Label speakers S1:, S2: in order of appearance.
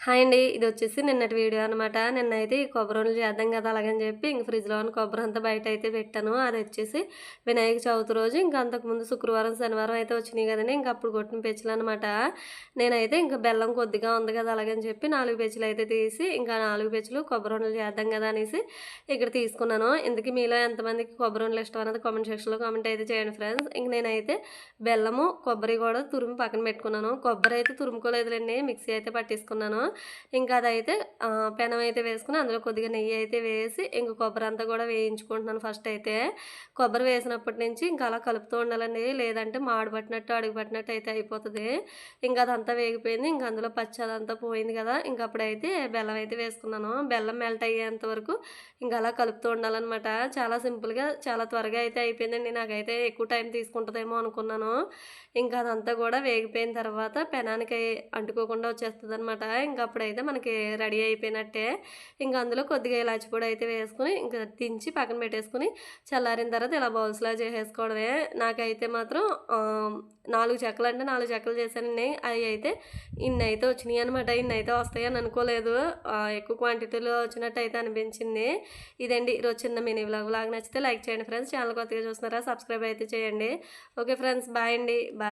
S1: Hi అండి ఇది వచ్చేసి నిన్నటి వీడియో అనమాట నిన్నైతే ఈ కొబ్బరి ఉండలు చేద్దాం కదా అలాగని చెప్పి ఇంక ఫ్రిడ్జ్లో ఉన్న కొబ్బరి అంతా బయట అయితే పెట్టాను. అది వచ్చేసి వినాయక చవితి రోజు. ఇంకా అంతకుముందు శుక్రవారం శనివారం అయితే వచ్చినాయి కదండి. ఇంకా అప్పుడు కొట్టిన పెచ్చులు అనమాట నేనైతే ఇంకా బెల్లం కొద్దిగా ఉంది కదా అలాగని చెప్పి నాలుగు పెచ్చులు అయితే తీసి ఇంకా నాలుగు పెచ్చులు కొబ్బరి ఉండలు చేద్దాం కదా అనేసి ఇక్కడ తీసుకున్నాను. ఇందుకు మీలో ఎంతమందికి కొబ్బరి ఉండలు ఇష్టం అనేది కామెంట్ సెక్షన్లో కామెంట్ అయితే చేయండి ఫ్రెండ్స్ ఇంక నేనైతే బెల్లము కొబ్బరి కూడా తురుము పక్కన పెట్టుకున్నాను. కొబ్బరి అయితే తురుముకోలేదులేండి. మిక్సీ అయితే పట్టేసుకున్నాను. ఇంకా అదైతే పెనం అయితే వేసుకుని అందులో కొద్దిగా నెయ్యి అయితే వేసి ఇంక కొబ్బరి అంతా కూడా వేయించుకుంటున్నాను ఫస్ట్ అయితే. కొబ్బరి వేసినప్పటి నుంచి ఇంకా అలా కలుపుతూ ఉండాలండి. లేదంటే మాడు పట్టినట్టు అడుగు పట్టినట్టు అయితే అయిపోతుంది. ఇంకా అదంతా వేగిపోయింది. ఇంకా అందులో పచ్చి అదంతా పోయింది కదా. ఇంకా అప్పుడైతే బెల్లం అయితే వేసుకున్నాను. బెల్లం మెల్ట్ అయ్యేంత వరకు ఇంకా అలా కలుపుతూ ఉండాలన్నమాట. చాలా సింపుల్గా చాలా త్వరగా అయితే అయిపోయిందండి. నాకైతే ఎక్కువ టైం తీసుకుంటుందేమో అనుకున్నాను. ఇంకా అదంతా కూడా వేగిపోయిన తర్వాత పెనానికి అంటుకోకుండా వచ్చేస్తుంది అనమాట ఇంకా అప్పుడైతే మనకి రెడీ అయిపోయినట్టే. ఇంకా అందులో కొద్దిగా ఇలాచి పొడి అయితే వేసుకుని ఇంకా దించి పక్కన పెట్టేసుకుని చల్లారిన తర్వాత ఇలా బౌల్స్లా చేసేసుకోవడమే. నాకైతే మాత్రం నాలుగు చెక్కలు అంటే నాలుగు చెక్కలు చేశానండి. అవి అయితే ఇన్ని అయితే వచ్చినాయి అనమాట ఇన్ని అయితే వస్తాయని అనుకోలేదు. ఎక్కువ క్వాంటిటీలో వచ్చినట్టు అయితే అనిపించింది. ఇదండి ఈరోజు చిన్న మినీ వ్లాగ్ వ్లాగ్ నచ్చితే లైక్ చేయండి ఫ్రెండ్స్. ఛానల్ కొత్తగా చూస్తున్నారా సబ్స్క్రైబ్ అయితే చేయండి. ఓకే ఫ్రెండ్స్ బాయ్ అండి. బాయ్